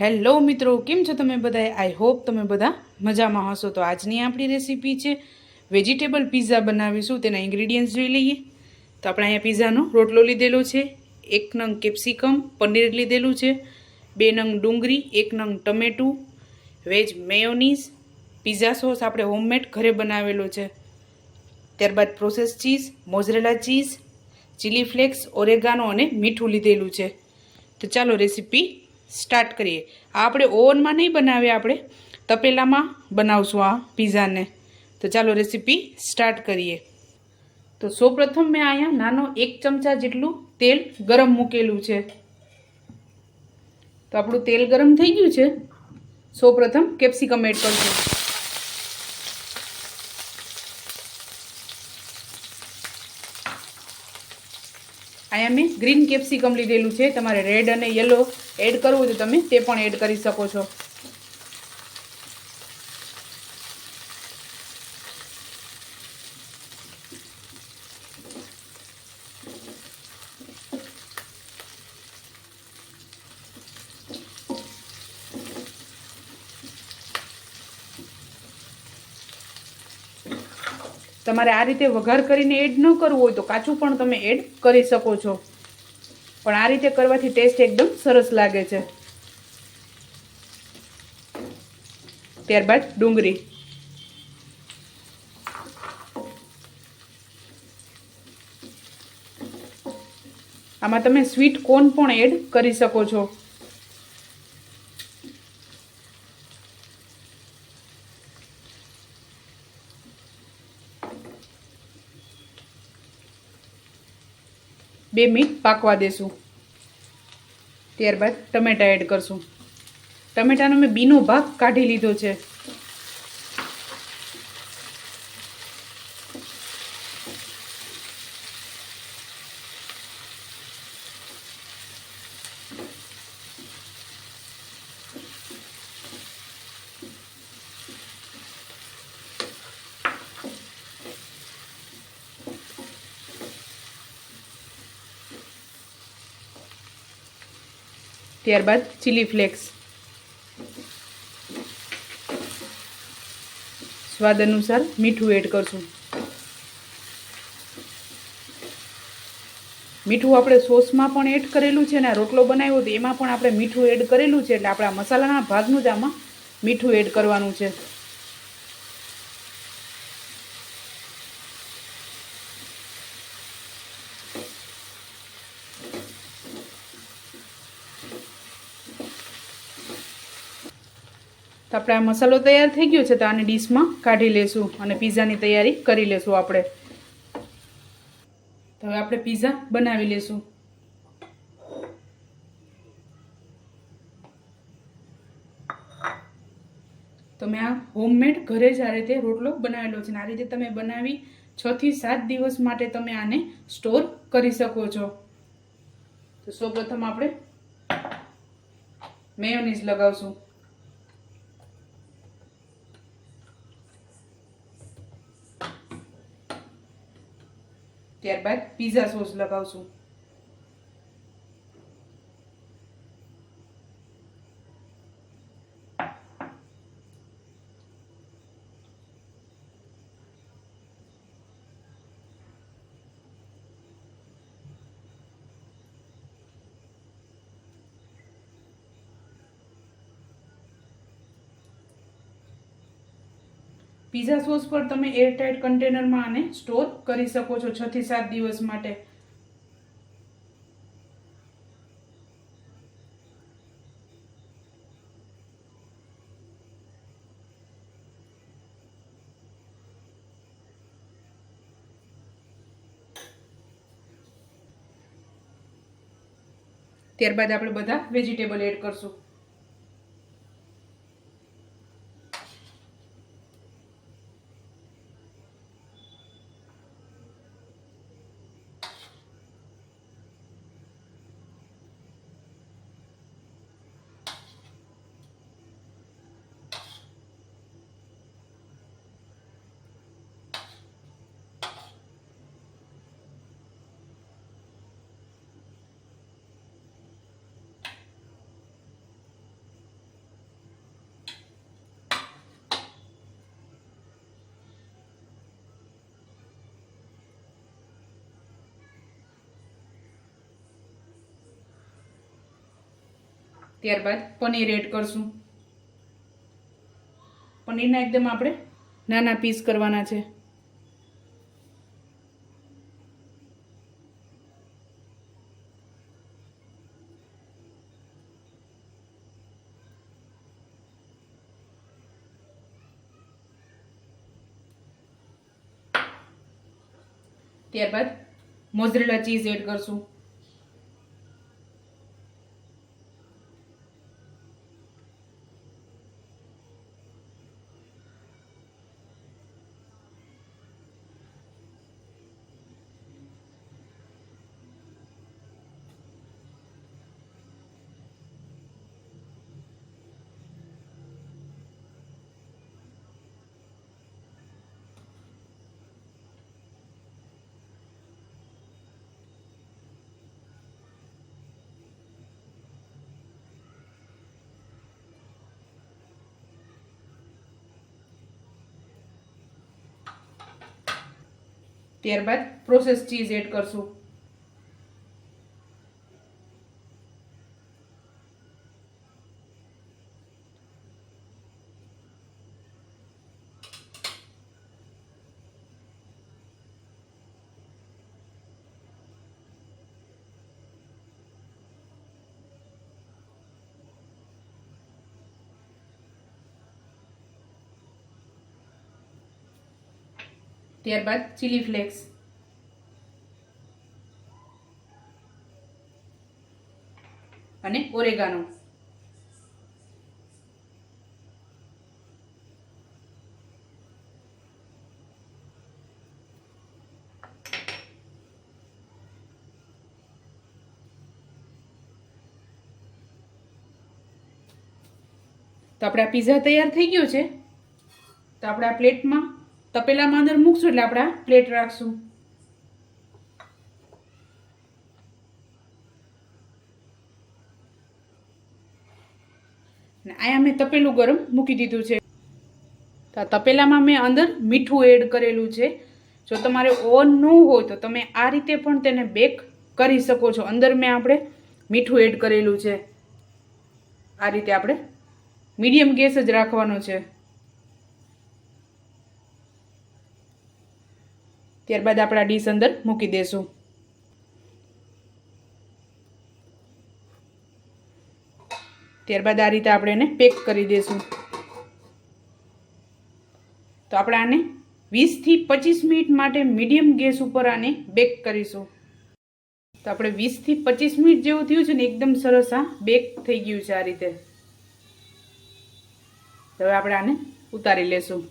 Hello મિત્રો, કેમ છો તમે બધા? આઈ હોપ તમે બધા મજામાં હશો. તો આજની આપણી રેસીપી છે વેજીટેબલ પીઝા બનાવીશું. તેના ઇન્ગ્રીડિયન્ટ્સ જોઈ લઈએ. તો આપણે અહીંયા પીઝાનો રોટલો લીધેલો છે, એક નંગ કેપ્સિકમ પનીર લીધેલું છે, બે નંગ ડુંગળી, એક નંગ ટમેટું વેજ મેયોનીઝ પીઝા સોસ આપણે હોમમેડ ઘરે બનાવેલો છે. ત્યારબાદ process cheese mozzarella cheese chilli flakes oregano અને મીઠું લીધેલું છે. તો ચાલો રેસીપી સ્ટાર્ટ કરીએ. આ આપણે ઓવનમાં નહીં બનાવીએ આપણે. તપેલામાં બનાવશું આ પીઝાને. તો ચાલો રેસીપી સ્ટાર્ટ કરીએ. તો સૌપ્રથમ મેં અહીંયા નાનો એક ચમચા જેટલું તેલ ગરમ મૂકેલું છે. તો આપણું તેલ ગરમ થઈ ગયું છે. સૌપ્રથમ કેપ્સિકમ એડ કરશું. અહીંયા મેં ગ્રીન કેપ્સિકમ લીધેલું છે. તમારે રેડ અને યલો એડ કરવું હોય તો તમે તે પણ એડ કરી શકો છો. તમારે આ રીતે વઘાર કરીને એડ ન કરવું હોય તો કાચું પણ તમે એડ કરી શકો છો. પણ આ રીતે કરવાથી ટેસ્ટ એકદમ સરસ લાગે છે. ત્યારબાદ ડુંગળી. આમાં તમે સ્વીટ કોર્ન પણ એડ કરી શકો છો. બે મિનિટ પાકવા દેશું. ત્યારબાદ ટમેટા એડ કરશું. ટમેટાનો મેં બીનો ભાગ કાઢી લીધો છે. ત્યારબાદ ચીલી ફ્લેક્સ સ્વાદ અનુસાર મીઠું એડ કરશું. મીઠું આપણે સોસમાં પણ એડ કરેલું છે ને રોટલો બનાવ્યો તો એમાં પણ આપણે મીઠું એડ કરેલું છે એટલે આપણા મસાલાના ભાગનું જ આમાં મીઠું એડ કરવાનું છે. તો આપણે આ મસાલો તૈયાર થઈ ગયો છે તો આને ડીશમાં કાઢી લેશું અને પીઝાની તૈયારી કરી લેશું આપણે. તો હવે આપણે પીઝા બનાવી લેશું. તો મેં આ હોમમેડ ઘરે જ આ રીતે રોટલો બનાવેલો છે આ રીતે તમે બનાવી છથી સાત દિવસ માટે તમે આને સ્ટોર કરી શકો છો. તો સૌપ્રથમ આપણે મેયોનીઝ લગાવશું. ત્યારબાદ પીઝા સોસ લગાવશું. પીઝા સોસ પર તમે એરટાઇટ કન્ટેનરમાં આને સ્ટોર કરી શકો છો છ થી સાત દિવસ માટે. ત્યારબાદ આપણે બધા વેજીટેબલ એડ કરશું. ત્યારબાદ પનીર એડ કરશું. પનીરના એકદમ આપણે નાના પીસ કરવાના છે. ત્યારબાદ મોઝરેલા ચીઝ એડ કરશું. ત્યારબાદ પ્રોસેસ ચીઝ એડ કરશું. ત્યારબાદ ચીલી ફ્લેક્સ અને ઓરેગાનો તો આપણે આ પીઝા તૈયાર થઈ ગયો છે. તો આપણે આ પ્લેટમાં તપેલામાં અંદર મૂકશું એટલે આપણે પ્લેટ રાખશું. અહીંયા મેં તપેલું ગરમ મૂકી દીધું છે. તો તપેલામાં મેં અંદર મીઠું એડ કરેલું છે. જો તમારે ઓવન ન હોય તો તમે આ રીતે પણ તેને બેક કરી શકો છો. અંદર મેં આપણે મીઠું એડ કરેલું છે. આ રીતે આપણે મીડિયમ ગેસ જ રાખવાનો છે. ત્યારબાદ આપણે આ ડીશ અંદર મૂકી દેશું. ત્યારબાદ આ રીતે આપણે એને પેક કરી દઈશું તો આપણે આને વીસથી પચીસ મિનિટ માટે મીડિયમ ગેસ ઉપર આને બેક કરીશું. તો આપણે વીસથી પચીસ મિનિટ જેવું થયું છે ને એકદમ સરસ આ બેક થઈ ગયું છે આ રીતે. હવે આપણે આને ઉતારી લેશું.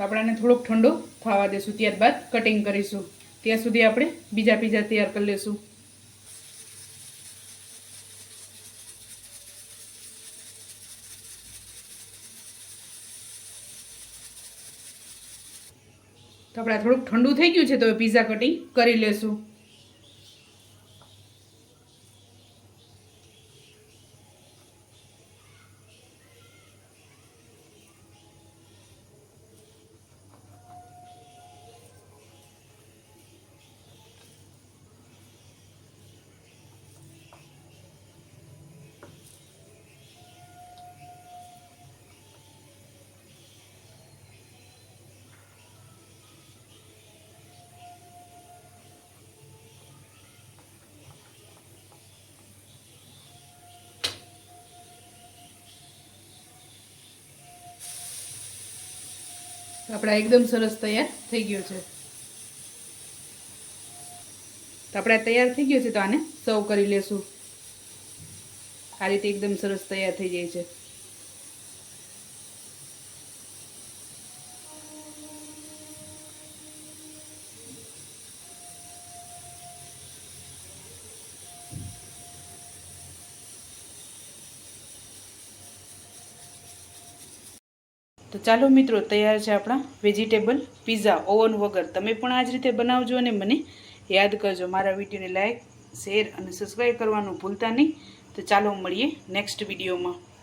આપણે થોડોક ઠંડો થવા દેશું ત્યારબાદ કટિંગ કરીશું. ત્યાં સુધી આપણે બીજા પીઝા તૈયાર કરી લેશું. તો આપણે થોડુંક ઠંડુ થઈ ગયું છે તો પીઝા કટિંગ કરી લેશું. આપણા એકદમ સરસ તૈયાર થઈ ગયો છે. તો આપણે તૈયાર થઈ ગયો છે તો આને સર્વ કરી લેશું. આ રીતે એકદમ સરસ તૈયાર થઈ જાય છે. તો ચાલો મિત્રો, તૈયાર છે આપણા વેજીટેબલ પીઝા ઓવન વગર. તમે પણ આ જ રીતે બનાવજો અને મને યાદ કરજો. મારા વિડીયોને લાઈક શેર અને સબસ્ક્રાઈબ કરવાનું ભૂલતા નહીં. તો ચાલો મળીએ નેક્સ્ટ વિડીયોમાં